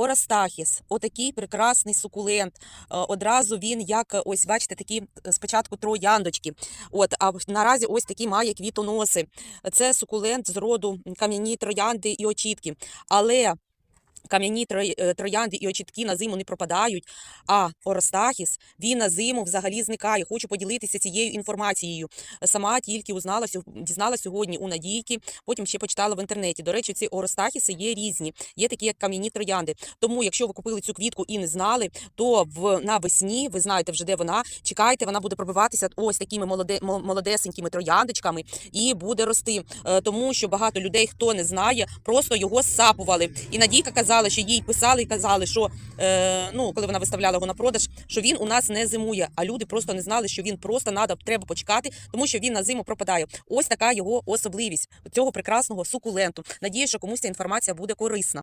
Орастахіс, отакий прекрасний сукулент. Е, Одразу він, як е, ось бачите, такі е, спочатку трояндочки. От, а наразі ось такі має квітоноси. Це сукулент з роду кам'яні троянди і очітки. Але кам'яні е, троянди і очітки на зиму не пропадають. А Оростахіс він на зиму взагалі зникає. Хочу поділитися цією інформацією. Сама тільки узнала сьог- дізнала сьогодні у Надійки, потім ще почитала в інтернеті. До речі, ці Оростахіси є різні, є такі, як кам'яні троянди. Тому, якщо ви купили цю квітку і не знали, то в навесні ви знаєте вже де вона. Чекайте, вона буде пробиватися ось такими молоде, молодесенькими трояндочками і буде рости. Е, Тому що багато людей, хто не знає, просто його сапували. І Надійка казала, що їй писали і казали, що е, ну, коли вона виставляла його на продаж, що він у нас не зимує. А люди просто не знали, що він просто надо, треба почекати, тому що він на зиму пропадає. Ось така його особливість цього прекрасного сукуленту. Надію, що комусь ця інформація буде корисна.